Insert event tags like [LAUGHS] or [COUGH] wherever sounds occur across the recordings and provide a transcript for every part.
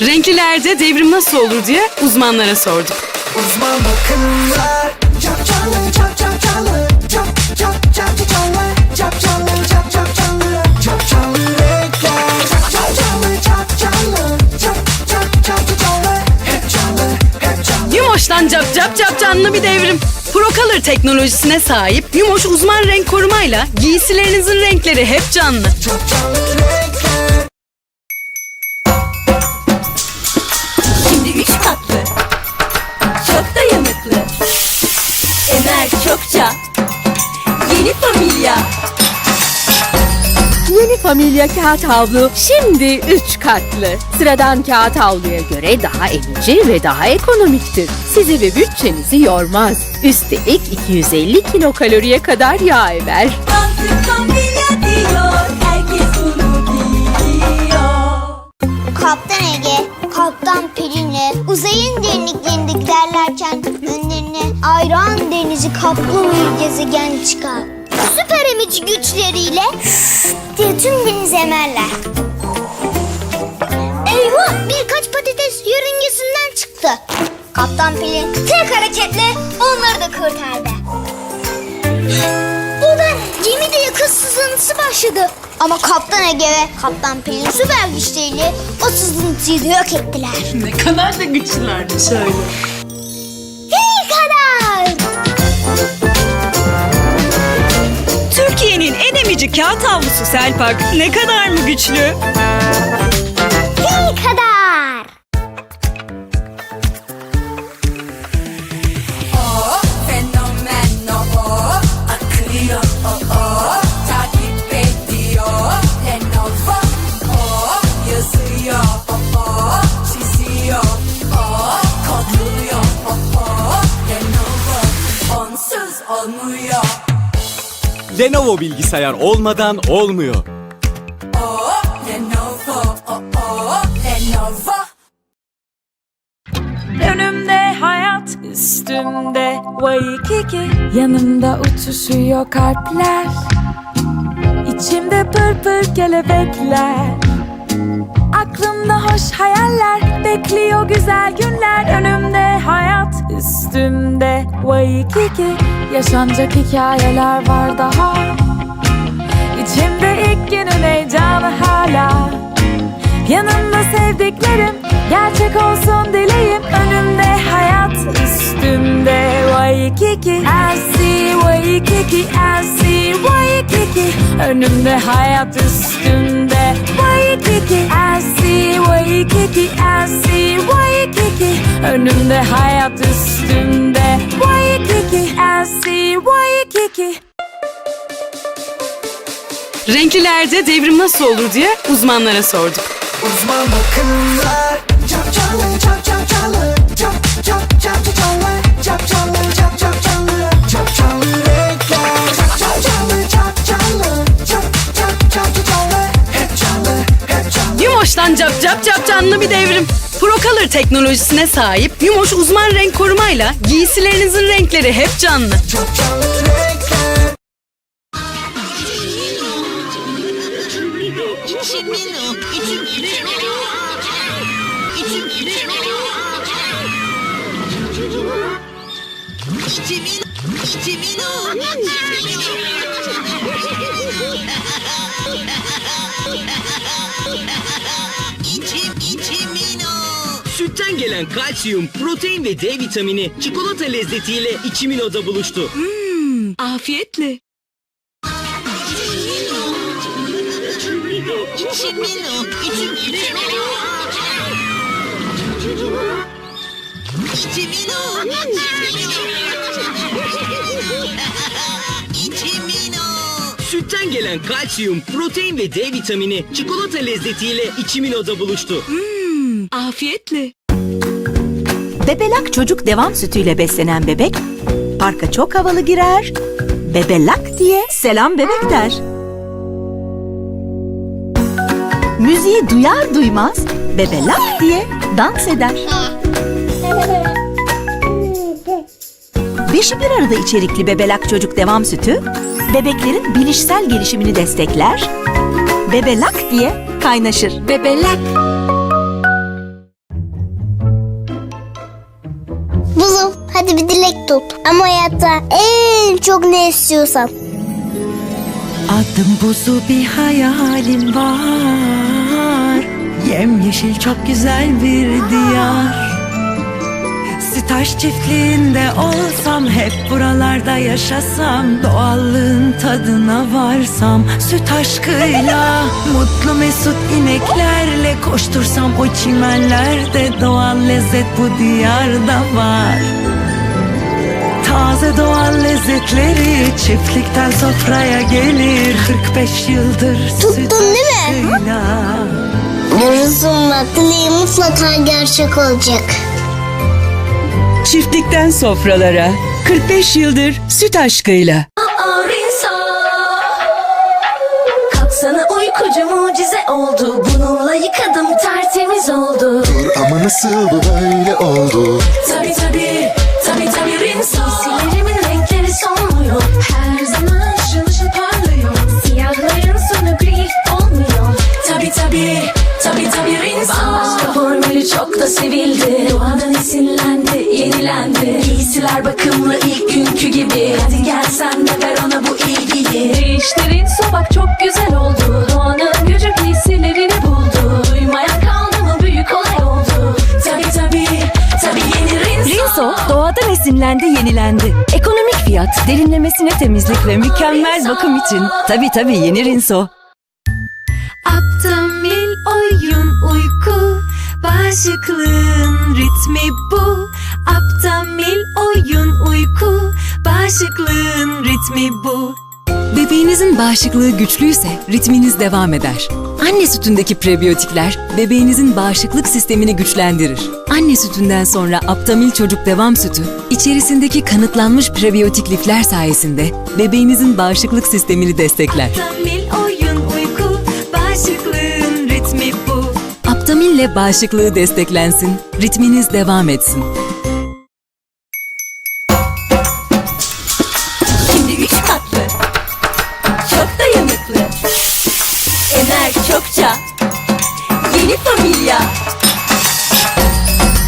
Renklilerde devrim nasıl olur diye uzmanlara sorduk. Uzman bakımlar Cap canlı cap cap canlı Cap cap cap canlı Cap canlı cap cap canlı Cap canlı renkler Cap cap canlı cap canlı Cap cap cap canlı Hep canlı hep canlı Yumoş'tan cap cap cap canlı bir devrim. Procolor teknolojisine sahip Yumoş uzman renk korumayla giysilerinizin renkleri hep canlı. Cap canlı renkler Çokça. Yeni familya. Yeni familya kağıt havlu şimdi 3 katlı. Sıradan kağıt havluya göre daha emici ve daha ekonomiktir. Sizi ve bütçenizi yormaz. Üstelik 250 kilokaloriye kadar yağ emer. Kaptan Ege, Kaptan Pelin'le uzayın önlerine ayran denizi kaplı bir gezegen çıkar. Süper emici güçleriyle diye tüm denizi emerler. Eyvah! Birkaç patates yörüngesinden çıktı. Kaptan Pelin tek hareketle onları da kurtardı. Birden gemide yakıt sızıntısı başladı. Ama Kaptan Ege ve Kaptan Pelin süper güçleriyle o sızıntıyı da yok ettiler. Ne kadar da güçlülerdi şöyle. Emici kağıt havlusu Selpak ne kadar mı güçlü? Lenovo bilgisayar olmadan olmuyor. o Lenovo o Lenovo Önümde hayat, üstümde Waikiki. Yanımda uçuşuyor kalpler. İçimde pır pır kelebekler Aklımda hoş hayaller Bekliyor güzel günler. Önümde hayat, üstümde Waikiki Yaşanacak hikayeler var daha. İçimde ilk günün heyecanı hala. Yanımda sevdiklerim gerçek olsun dileğim. Önümde hayat üstümde Waikiki Elsie Waikiki Elsie Waikiki Önümde hayat üstümde Waikiki Elsie Waikiki Elsie Waikiki Önümde hayat üstümde. Waikiki Elsie Waikiki Renklilerde devrim nasıl olur diye uzmanlara sorduk. Uzman bakımlar Cap canlı cap Yumoş'tan cap cap cap canlı bir devrim. Procolor teknolojisine sahip Yumoş uzman renk korumayla giysilerinizin renkleri hep canlı. Cap canlı renkler Sütten gelen kalsiyum, protein ve D vitamini çikolata lezzetiyle içiminoda buluştu. Afiyetle. Sütten gelen kalsiyum, protein ve D vitamini çikolata lezzetiyle içiminoda buluştu. Afiyetle. Bebelak çocuk devam sütüyle beslenen bebek parka çok havalı girer. Bebelak diye selam bebek der. Müziği duyar duymaz bebelak diye dans eder. Beşi bir arada içerikli bebelak çocuk devam sütü bebeklerin bilişsel gelişimini destekler. Bebelak diye kaynaşır. Bebelak hayatta en çok ne istiyorsan. Adım buzu bir hayalim var. Yemyeşil çok güzel bir diyar. Sitaş çiftliğinde olsam Hep buralarda yaşasam Doğallığın tadına varsam Süt aşkıyla [LAUGHS] Mutlu mesut ineklerle Koştursam o çimenlerde Doğal lezzet bu diyarda var Taze doğal lezzetleri çiftlikten sofraya gelir 45 yıldır Tuttun süt değil mi? bak dileğim mutlaka gerçek olacak. Çiftlikten sofralara 45 yıldır süt aşkıyla. Kalksana uykucu mucize oldu Bununla yıkadım tertemiz oldu Ama nasıl bu böyle oldu? Tabi tabi tabi tabi Rinso Giysilerimin renkleri solmuyor Her zaman ışıl ışıl parlıyor. Siyahların sonu gri olmuyor. Tabi tabi tabi tabi Rinso Bambaşka formülü çok da sevildi. Doğadan esinlendi yenilendi. Giysiler bakımlı ilk günkü gibi. Hadi gel sen de ver ona bu ilgiyi. İşte Rinso bak çok güzel oldu. Doğanın Fiyat, derinlemesine temizlik ve mükemmel bakım için. Tabi tabi yeni Rinso. Aptamil oyun uyku Bağışıklığın ritmi bu Aptamil oyun uyku Bağışıklığın ritmi bu Bebeğinizin bağışıklığı güçlüyse ritminiz devam eder. Anne sütündeki prebiyotikler bebeğinizin bağışıklık sistemini güçlendirir. Anne sütünden sonra Aptamil Çocuk Devam Sütü, içerisindeki kanıtlanmış prebiyotik lifler sayesinde bebeğinizin bağışıklık sistemini destekler. Aptamil oyun uyku Bağışıklığın ritmi bu Aptamil ile bağışıklığı desteklensin, ritminiz devam etsin. Çokça Yeni familya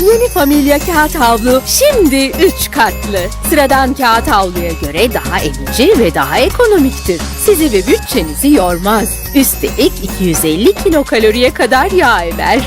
Yeni Familya Kağıt Havlu şimdi 3 katlı. Sıradan kağıt havluya göre daha emici ve daha ekonomiktir. Sizi ve bütçenizi yormaz. Üstelik 250 kilokaloriye kadar yağ emer.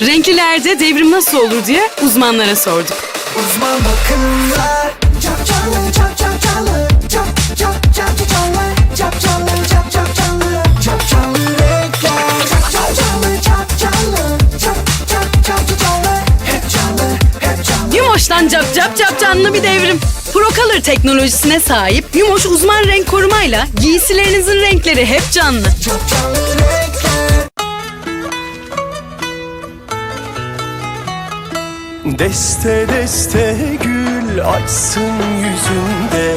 Renklilerde devrim nasıl olur diye uzmanlara sorduk. Uzman bakımlar Yumoş'tan cap cap cap canlı bir devrim. Procolor teknolojisine sahip Yumoş uzman renk korumayla giysilerinizin renkleri hep canlı. Cap canlı Deste deste gül açsın yüzünde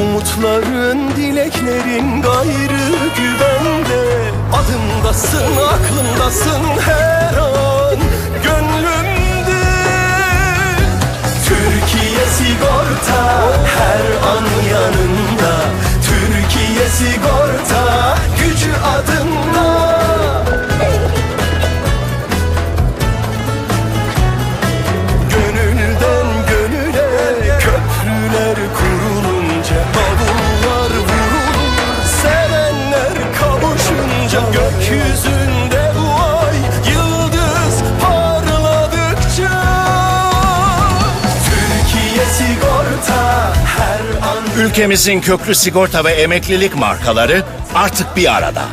Umutların, dileklerin gayrı güvende Adımdasın, aklımdasın her an Gönlümde Gökyüzünde bu ay yıldız parladıkça Türkiye sigorta her an Ülkemizin köklü sigorta ve emeklilik markaları artık bir arada.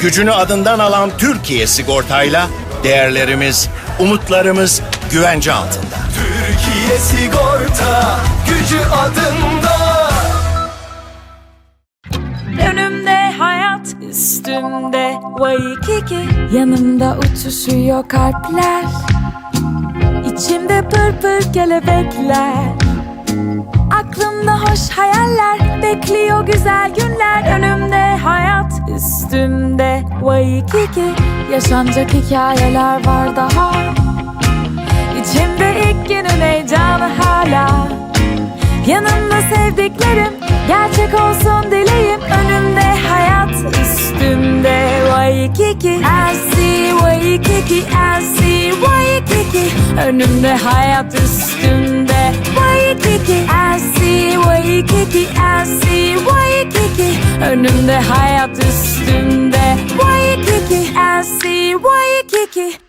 Gücünü adından alan Türkiye sigortayla değerlerimiz, umutlarımız güvence altında. Türkiye sigorta gücü adında Önümde üstümde. Waikiki Yanımda uçuşuyor kalpler. İçimde pır pır kelebekler. Aklımda hoş hayaller Bekliyor güzel günler. Önümde hayat üstümde Waikiki Yaşanacak hikayeler var daha. İçimde ilk günün heyecanı hala. Yanımda sevdiklerim gerçek olsun dileğim. Önümde Waikiki Elsie Waikiki Önümde hayat üstünde Waikiki Elsie Waikiki Elsie Waikiki Önümde hayat üstünde Waikiki Elsie Waikiki